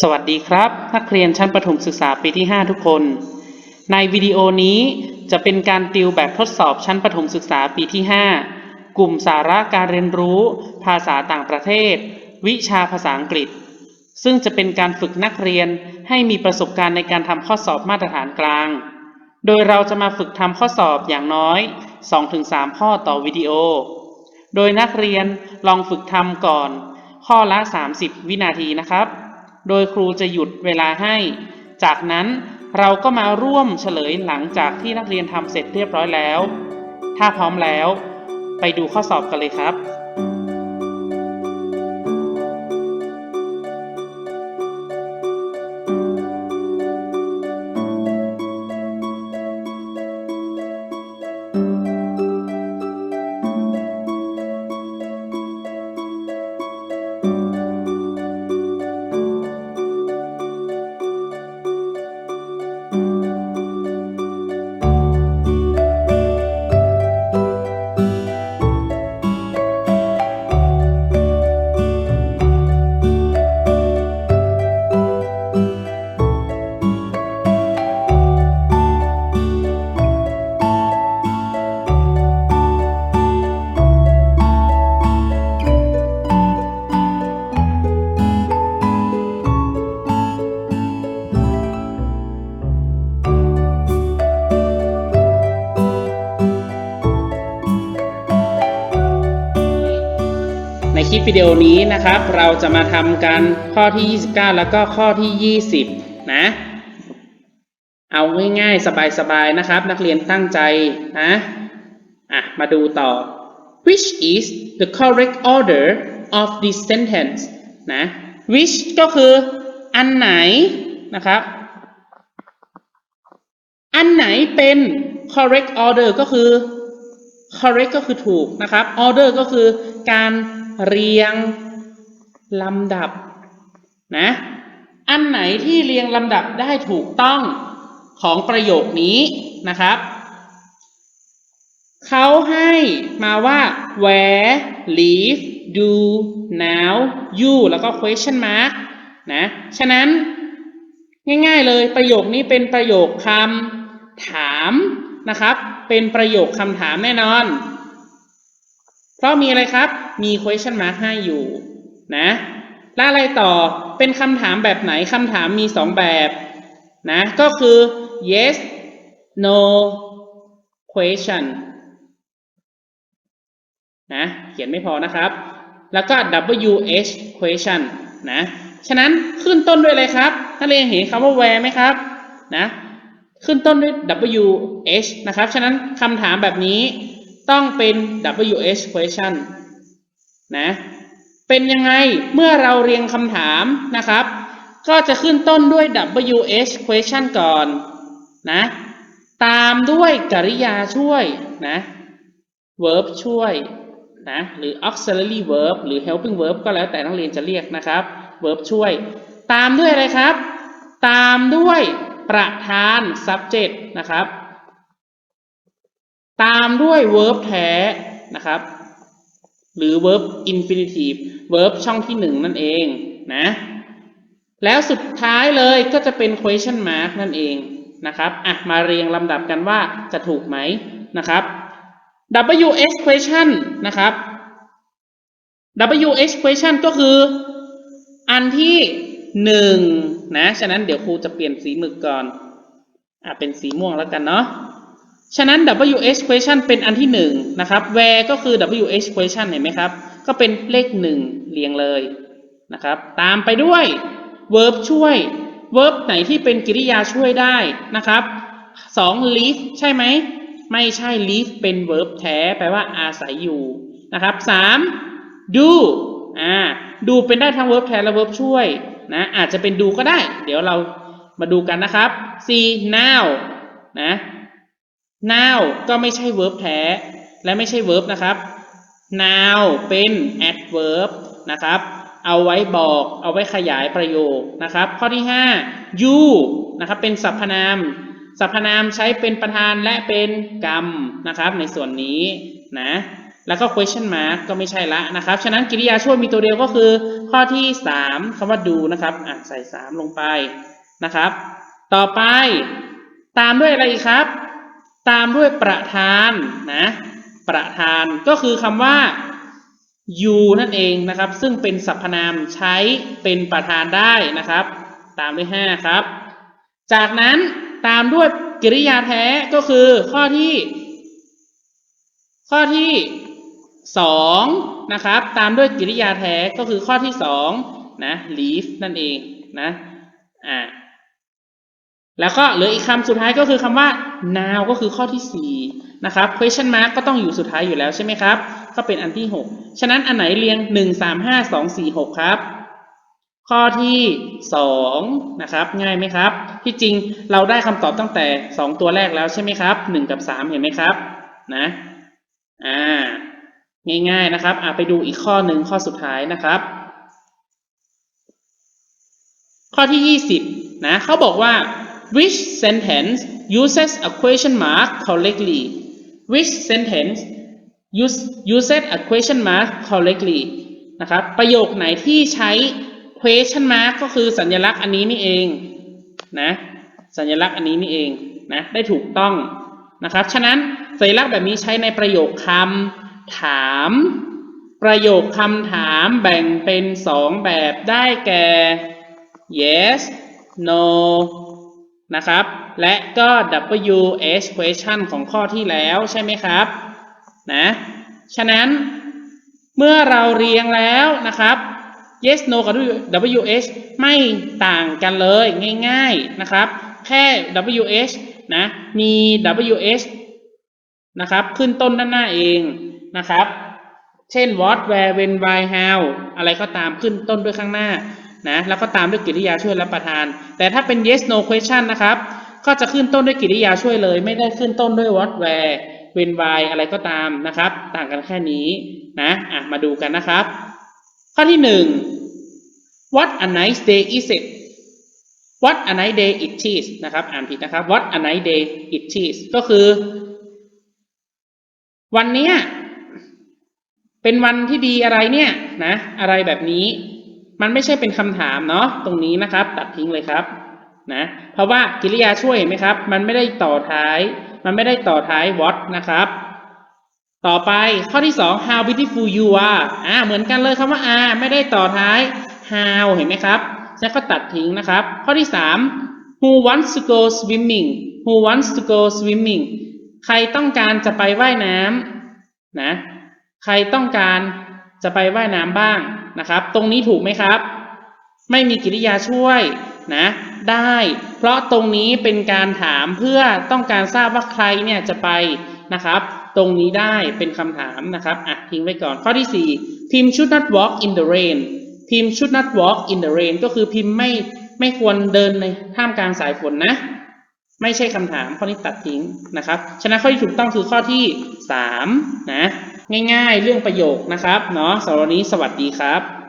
สวัสดีครับ นักเรียนชั้นประถมศึกษาปีที่ 5 ทุกคน ในวิดีโอนี้จะเป็นการติวแบบทดสอบชั้นประถมศึกษาปีที่ 5 กลุ่มสาระการเรียนรู้ ภาษาต่างประเทศ วิชาภาษาอังกฤษ ซึ่งจะเป็นการฝึกนักเรียนให้มีประสบการณ์ในการทำข้อสอบมาตรฐานกลาง โดยเราจะมาฝึกทำข้อสอบอย่างน้อย 2-3 ข้อต่อวิดีโอ โดยนักเรียนลองฝึกทำก่อน ข้อละ 30 วินาทีนะครับ โดยครูจะหยุดเวลาให้ จากนั้นเราก็มาร่วมเฉลยหลังจากที่นักเรียนทำเสร็จเรียบร้อยแล้ว ถ้าพร้อมแล้ว ไปดูข้อสอบกันเลยครับ ลิปวิดีโอนี้นะครับ เราจะมาทำกันข้อที่ 29 แล้วก็ข้อที่ 20 นะ เอาง่ายๆ สบายๆ นะครับ นักเรียนตั้งใจนะอะมาดูต่อ which is the correct order of this sentence นะ which ก็คืออันไหนนะครับ อันไหนเป็น correct order ก็คือ correct ก็คือถูกนะครับ order ก็คือการ เรียงลำดับนะ อันไหนที่เรียงลำดับได้ถูกต้องของประโยคนี้นะครับ เขาให้มาว่า where live do now you แล้วก็ question mark นะ ฉะนั้นง่ายๆเลยประโยคนี้เป็นประโยคคำถามนะครับ เป็นประโยคคำถามแน่นอน เพราะมีอะไรครับ มี question mark ให้อยู่นะแล้วอะไรต่อเป็นคำถามแบบไหนคำถามมีสองแบบนะก็คือ yes no question นะเขียนไม่พอนะครับ แล้วก็ WH question นะฉะนั้นขึ้นต้นด้วยอะไรครับนักเรียนเห็นคำว่า where ไหมครับนะขึ้นต้นด้วย WH นะครับ ฉะนั้นคำถามแบบนี้ ต้องเป็น WH question นะเป็นยังไงเมื่อเราเรียงคำถามนะครับ ก็จะขึ้นต้นด้วย WH question ก่อนนะตามด้วยกริยาช่วยนะ verb ช่วยนะหรือ auxiliary verb หรือ helping verb ก็แล้วแต่นักเรียนจะเรียกนะครับ verb ช่วย ตามด้วยอะไรครับ ตามด้วยประธาน subject นะครับ ตามด้วย verb แท้นะครับ หรือ verb infinitive verb ช่องที่หนึ่งนั่นเองนะ แล้วสุดท้ายเลยก็จะเป็น question mark นั่นเองนะครับอะมาเรียงลำดับกันว่าจะถูกไหมนะครับ WH question นะครับ WH question ก็คืออันที่หนึ่งนะ ฉะนั้นเดี๋ยวครูจะเปลี่ยนสีหมึกก่อน อะเป็นสีม่วงแล้วกันเนาะ ฉะนั้น WH question เป็นอันที่หนึ่งนะครับ where ก็คือ WH question เห็นไหมครับ ก็เป็นเลขหนึ่งเรียงเลยนะครับ ตามไปด้วย verb ช่วย verb ไหนที่เป็นกริยาช่วยได้นะครับสอง live ใช่ไหม ไม่ใช่ live เป็น verb แท้ แปลว่าอาศัยอยู่นะครับสาม do อ่า do เป็นได้ทั้ง verb แท้และ verb ช่วยนะ อาจจะเป็น do ก็ได้ เดี๋ยวเรามาดูกันนะครับ c now นะ now ก็ไม่ใช่ verb แท้ และไม่ใช่ verb นะครับ now เป็น adverb นะครับ เอาไว้บอก เอาไว้ขยายประโยคนะครับ ข้อที่ 5 you นะครับ เป็นสรรพนาม สรรพนามใช้เป็นประธานและเป็นกรรมนะครับ ในส่วนนี้นะ แล้วก็ question mark ก็ไม่ใช่ละนะครับ ฉะนั้นกริยาช่วยมีตัวเดียวก็คือ ข้อที่สามคำว่าดูนะครับอะใส่สามลงไปนะครับ ต่อไปตามด้วยอะไรอีกครับ ตามด้วยประธานนะประธานก็คือคำว่า you นั่นเองนะครับ ซึ่งเป็นสรรพนามใช้เป็นประธานได้นะครับ ตามด้วยห้าครับ จากนั้นตามด้วยกริยาแท้ก็คือข้อที่ ข้อที่สองนะครับ ตามด้วยกริยาแท้ก็คือข้อที่สองนะ leave นั่นเองนะอ่า แล้วก็เหลืออีกคำสุดท้ายก็คือคำว่า now ก็คือข้อที่สี่นะครับ question mark ก็ต้องอยู่สุดท้ายอยู่แล้วใช่ไหมครับ ก็เป็นอันที่หกฉะนั้นอันไหนเรียงหนึ่งสามห้าสองสี่หกครับ ข้อที่สองนะครับ ง่ายไหมครับ ที่จริงเราได้คำตอบตั้งแต่สองตัวแรกแล้วใช่ไหมครับหนึ่งกับสามเห็นไหมครับ นะ อ่า ง่ายๆนะครับอ่าไปดูอีกข้อหนึ่งข้อสุดท้ายนะครับ ข้อที่ยี่สิบนะเขาบอกว่า which sentence uses a question mark correctly which sentence use uses a question mark correctly นะครับ ประโยคไหนที่ใช้ question mark ก็คือสัญลักษณ์อันนี้นี่เองนะ สัญลักษณ์อันนี้นี่เองนะ ได้ถูกต้องนะครับ ฉะนั้นสัญลักษณ์แบบนี้ใช้ในประโยคคำถาม ประโยคคำถามแบ่งเป็นสองแบบได้แก่ yes no นะครับ และก็ WH question ของข้อที่แล้วใช่ไหมครับนะฉะนั้นเมื่อเราเรียงแล้วนะครับ yes no กับ WH ไม่ต่างกันเลยง่าย ๆนะครับ แค่ WH นะมี WH นะครับขึ้นต้นด้านหน้าเองนะครับ เช่น what where when why how อะไรก็ตามขึ้นต้นด้วยข้างหน้า นะแล้วก็ตามด้วยกริยาช่วยรับประทาน แต่ถ้าเป็น yes no question นะครับ ก็จะขึ้นต้นด้วยกริยาช่วยเลย ไม่ได้ขึ้นต้นด้วย what where when why อะไรก็ตามนะครับ ต่างกันแค่นี้นะอะมาดูกันนะครับ ข้อที่หนึ่ง what a nice day is it what a nice day it is นะครับอ่านผิดนะครับ what a nice day it is ก็คือ วันเนี้ยเป็นวันที่ดีอะไรเนี่ยนะ อะไรแบบนี้ มันไม่ใช่เป็นคำถามเนาะตรงนี้นะครับ ตัดทิ้งเลยครับนะเพราะว่ากิริยาช่วยเห็นไหมครับ มันไม่ได้ต่อท้าย มันไม่ได้ต่อท้าย what นะครับ ต่อไปข้อที่สอง how beautiful you are อ่าเหมือนกันเลยคำว่า are ไม่ได้ต่อท้าย how เห็นไหมครับแล้วก็ตัดทิ้งนะครับ ข้อที่สาม who wants to go swimming who wants to go swimming ใครต้องการจะไปว่ายน้ำนะ ใครต้องการจะไปว่ายน้ำบ้าง นะครับ ตรงนี้ถูกไหมครับ ไม่มีกริยาช่วยนะได้ เพราะตรงนี้เป็นการถามเพื่อต้องการทราบว่าใครเนี่ยจะไปนะครับ ตรงนี้ได้เป็นคำถามนะครับอะทิ้งไว้ก่อนข้อที่สี่พิมพ์ should not walk in the rain พิมพ์ should not walk in the rain ก็คือพิมพ์ไม่ไม่ควรเดินในท่ามกลางสายฝนนะ ไม่ใช่คำถามข้อนี้ตัดทิ้งนะครับ ฉะนั้นข้อที่ถูกต้องคือข้อที่สามนะ ง่าย ๆ เรื่องประโยคนะครับเนาะสำหรับวันนี้สวัสดีครับ